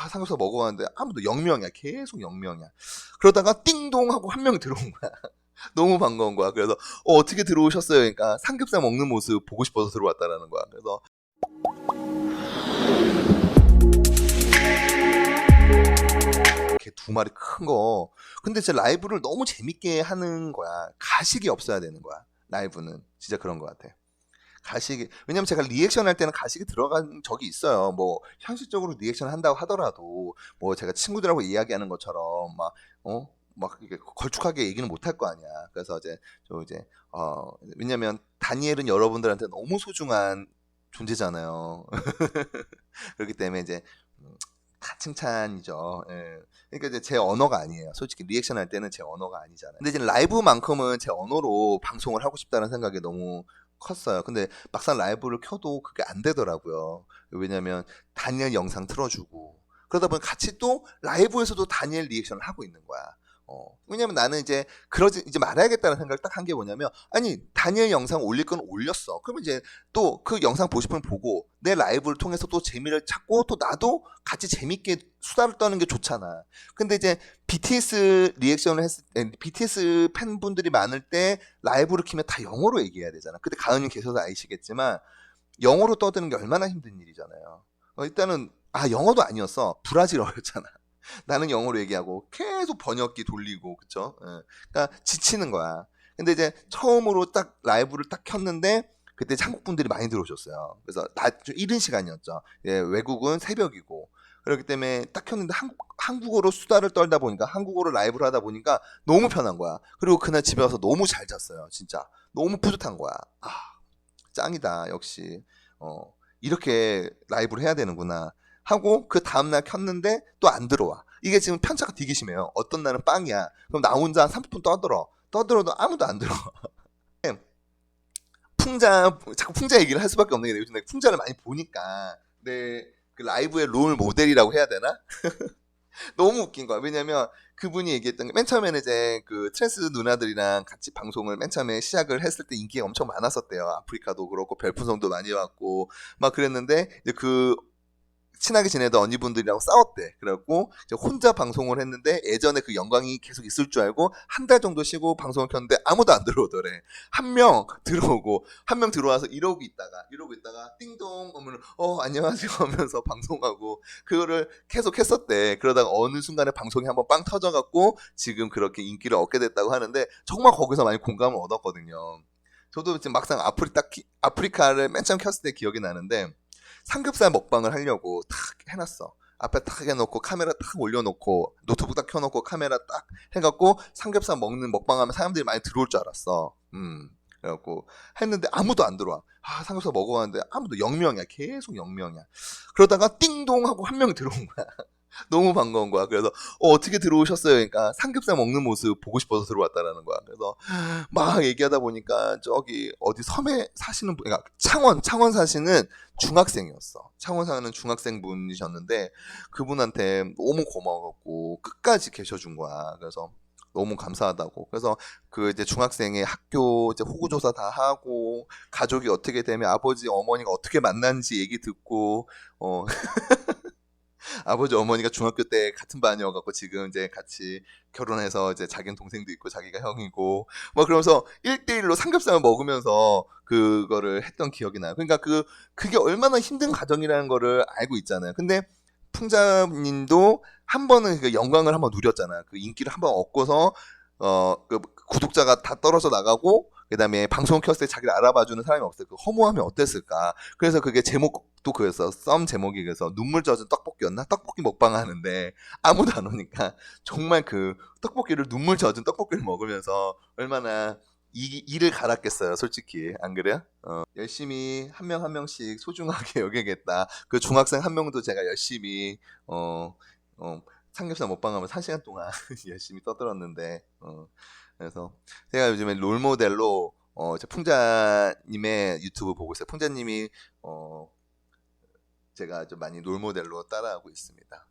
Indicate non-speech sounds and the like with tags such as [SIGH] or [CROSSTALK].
아, 삼겹살 먹어봤는데 아무도 0명이야. 계속 0명이야. 그러다가 띵동 하고 한 명이 들어온 거야. [LAUGHS] 너무 반가운 거야. 그래서 어, 어떻게 들어오셨어요? 그러니까 삼겹살 먹는 모습 보고 싶어서 들어왔다라는 거야. 그래서 이렇게 두 마리 큰 거. 근데 제 라이브를 너무 재밌게 하는 거야. 가식이 없어야 되는 거야. 라이브는 진짜 그런 것 같아. 가식이 왜냐면 제가 리액션 할 때는 가식이 들어간 적이 있어요. 뭐 현실적으로 리액션을 한다고 하더라도 뭐 제가 친구들하고 이야기하는 것처럼 막 어? 막 이렇게 걸쭉하게 얘기는 못 할 거 아니야. 그래서 이제 저 이제 어 왜냐면 다니엘은 여러분들한테 너무 소중한 존재잖아요. [LAUGHS] 그렇기 때문에 이제 음, 다 칭찬이죠. 예. 그러니까 이제 제 언어가 아니에요. 솔직히 리액션 할 때는 제 언어가 아니잖아요. 근데 이제 라이브만큼은 제 언어로 방송을 하고 싶다는 생각이 너무 컸어요. 근데 막상 라이브를 켜도 그게 안 되더라고요. 왜냐면 다니엘 영상 틀어주고 그러다 보니 같이 또 라이브에서도 다니엘 리액션을 하고 있는 거야. 어, 왜냐면 나는 이제 그러지 이제 말아야겠다는 생각을 딱 한 게 뭐냐면 아니 다니엘 영상 올릴 건 올렸어. 그러면 이제 또 그 영상 싶으면 보고 내 라이브를 통해서 또 재미를 찾고 또 나도 같이 재밌게 수다를 떠는 게 좋잖아. 근데 이제 BTS 리액션을 했을 때 BTS 팬분들이 많을 때 라이브를 키면 다 영어로 얘기해야 되잖아. 그때 가은님 계셔서 아시겠지만 영어로 떠드는 게 얼마나 힘든 일이잖아요. 어, 일단은 아 영어도 아니었어. 브라질어였잖아. 나는 영어로 얘기하고 계속 번역기 돌리고 그쵸? 예. 그러니까 지치는 거야. 근데 이제 처음으로 딱 라이브를 딱 켰는데 그때 한국 분들이 많이 들어오셨어요. 그래서 낮좀 이른 시간이었죠. 예, 외국은 새벽이고 그렇기 때문에 딱 켰는데 한국, 한국어로 수다를 떨다 보니까 한국어로 라이브를 하다 보니까 너무 편한 거야. 그리고 그날 집에 와서 너무 잘 잤어요. 진짜 너무 뿌듯한 거야. 아 짱이다 역시 어 이렇게 라이브를 해야 되는구나 하고 그 다음날 켰는데 또 안 들어와. 이게 지금 편차가 되게 심해요. 어떤 날은 빵이야. 그럼 나 혼자 한 30분 떠들어. 떠들어도 아무도 안 들어. [LAUGHS] 풍자 자꾸 풍자 얘기를 할 수밖에 없는 게 요즘 내가 풍자를 많이 보니까 내 그 라이브의 롤 모델이라고 해야 되나? [LAUGHS] 너무 웃긴 거야. 왜냐면 그분이 얘기했던 게 맨 처음에는 이제 그 트랜스 누나들이랑 같이 방송을 맨 처음에 시작을 했을 때 인기가 엄청 많았었대요. 아프리카도 그렇고 별풍선도 많이 왔고 막 그랬는데 그 친하게 지내던 언니분들이랑 싸웠대. 그래갖고 혼자 방송을 했는데 예전에 그 영광이 계속 있을 줄 알고 한 달 정도 쉬고 방송을 켰는데 아무도 안 들어오더래. 한 명 들어오고 한 명 들어와서 이러고 있다가 이러고 있다가 띵동 하면 어 안녕하세요 [LAUGHS] 하면서 방송하고 그거를 계속 했었대. 그러다가 어느 순간에 방송이 한번 빵 터져갖고 지금 그렇게 인기를 얻게 됐다고 하는데 정말 거기서 많이 공감을 얻었거든요. 저도 지금 막상 아프리카, 아프리카를 맨 처음 켰을 때 기억이 나는데 삼겹살 먹방을 하려고 탁 해놨어. 앞에 탁 해놓고 카메라 탁 올려놓고 노트북 딱 켜놓고 카메라 딱 해갖고 삼겹살 먹는 먹방하면 사람들이 많이 들어올 줄 알았어. 음. 그래갖고 했는데 아무도 안 들어와. 아 삼겹살 먹어봤는데 아무도 0명이야. 계속 0명이야. 그러다가 띵동 하고 한 명이 들어온 거야. [LAUGHS] 너무 반가운 거야. 그래서 어, 떻게 들어오셨어요? 그러니까 삼겹살 먹는 모습 보고 싶어서 들어왔다라는 거야. 그래서 막 얘기하다 보니까 저기 어디 섬에 사시는 분, 그러니까 창원 창원 사시는 중학생이었어. 창원 사는 중학생 분이셨는데 그분한테 너무 고마웠고 끝까지 계셔준 거야. 그래서 너무 감사하다고. 그래서 그 이제 중학생의 학교 이제 호구 조사 다 하고 가족이 어떻게 되면 아버지 어머니가 어떻게 만난지 얘기 듣고 어 [LAUGHS] 아버지 어머니가 중학교 때 같은 반이어갖고 지금 이제 같이 결혼해서 이제 자기는 동생도 있고 자기가 형이고 뭐 그러면서 1대1로 삼겹살을 먹으면서 그거를 했던 기억이 나요. 그러니까 그 그게 얼마나 힘든 과정이라는 거를 알고 있잖아요. 근데 풍자님도 한 번은 그 영광을 한번 누렸잖아. 그 인기를 한번 얻고서 어 그 구독자가 다 떨어져 나가고 그다음에 방송을 켰을 때 자기를 알아봐주는 사람이 없어요. 그 허무함이 어땠을까? 그래서 그게 제목 도 그였어. 썸 제목이 그래서 눈물 젖은 떡볶이였나? 떡볶이 먹방 하는데 아무도 안 오니까 [LAUGHS] 정말 그 떡볶이를 눈물 젖은 떡볶이를 먹으면서 얼마나 이, 이를 갈았겠어요, 솔직히. 안 그래요? 어, 열심히 한 명한 명씩 소중하게 [LAUGHS] 여기겠다. 그 중학생 한 명도 제가 열심히, 어, 어, 삼겹살 먹방하면 3시간 동안 [LAUGHS] 열심히 떠들었는데, 어, 그래서 제가 요즘에 롤 모델로, 어, 제 풍자님의 유튜브 보고 있어요. 풍자님이, 어, 제가 좀 많이 롤 모델로 따라하고 있습니다.